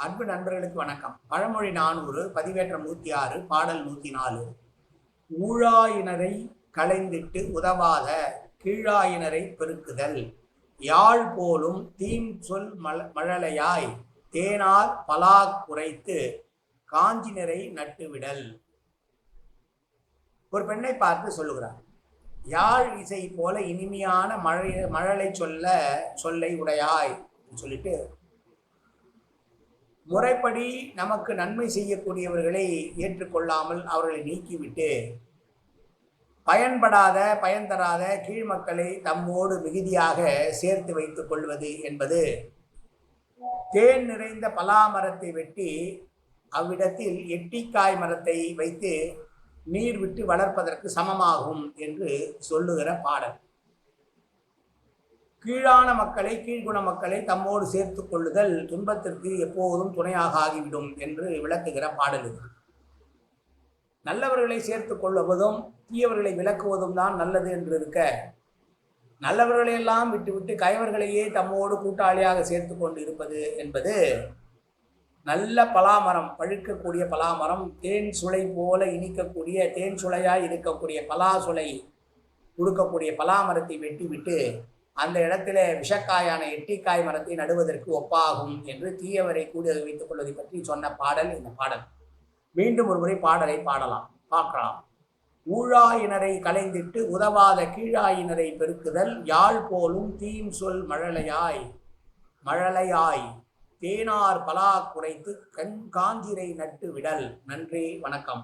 அன்பு நண்பர்களுக்கு வணக்கம். பழமொழி நானூறு பதிவேற்றம் நூற்றி ஆறு பாடல் நூற்றி நாலு ஊழாயினரை களைந்திட்டு உதவாத கீழாயினரை பெருக்குதல். யாழ் போலும் தீம் சொல் மல மழலையாய் தேனால் பலா குறைத்து காஞ்சினரை நட்டுவிடல். ஒரு பெண்ணை பார்த்து சொல்லுகிறார். யாழ் இசை போல இனிமையான மழை மழலை சொல்ல சொல்லை உடையாய் சொல்லிட்டு முறைப்படி நமக்கு நன்மை செய்யக்கூடியவர்களை ஏற்றுக்கொள்ளாமல் அவர்களை நீக்கிவிட்டு பயன்படாத பயன் தராத கீழ்மக்களை தம்மோடு மிகுதியாக சேர்த்து வைத்துக் கொள்வது என்பது தேன் நிறைந்த பலா மரத்தை வெட்டி அவ்விடத்தில் எட்டிக்காய் மரத்தை வைத்து நீர் விட்டு வளர்ப்பதற்கு சமமாகும் என்று சொல்லுகிற பாடல். கீழான மக்களை கீழ்குண மக்களை தம்மோடு சேர்த்து கொள்ளுதல் துன்பத்திற்கு எப்போதும் துணையாக ஆகிவிடும் என்று விளக்குகிற பாடல்கள் நல்லவர்களை சேர்த்து கொள்வதும் தீயவர்களை விளக்குவதும் தான் நல்லது என்று இருக்க நல்லவர்களையெல்லாம் விட்டுவிட்டு கயவர்களையே தம்மோடு கூட்டாளியாக சேர்த்து கொண்டு இருப்பது என்பது நல்ல பலாமரம் பழுக்கக்கூடிய பலாமரம் தேன் சுளை போல இனிக்கக்கூடிய தேன் சுளையாய் இருக்கக்கூடிய பலா சுளை கொடுக்கக்கூடிய பலாமரத்தை வெட்டிவிட்டு அந்த இடத்துல விஷக்காயான எட்டிக்காய் மரத்தை நடுவதற்கு ஒப்பாகும் என்று தீயவரை கூடி வைத்துக் கொள்வதை பற்றி சொன்ன பாடல் இந்த பாடல். மீண்டும் ஒரு முறை பாடலை பாடலாம் பார்க்கலாம். ஊழாயினரை கலைந்திட்டு உதவாத கீழாயினரை பெருக்குதல் யாழ் போலும் தீம் சொல் மழலையாய் மழலையாய். தேனார் பலா குறைத்து கண் காஞ்சிரை நட்டு விடல். நன்றி வணக்கம்.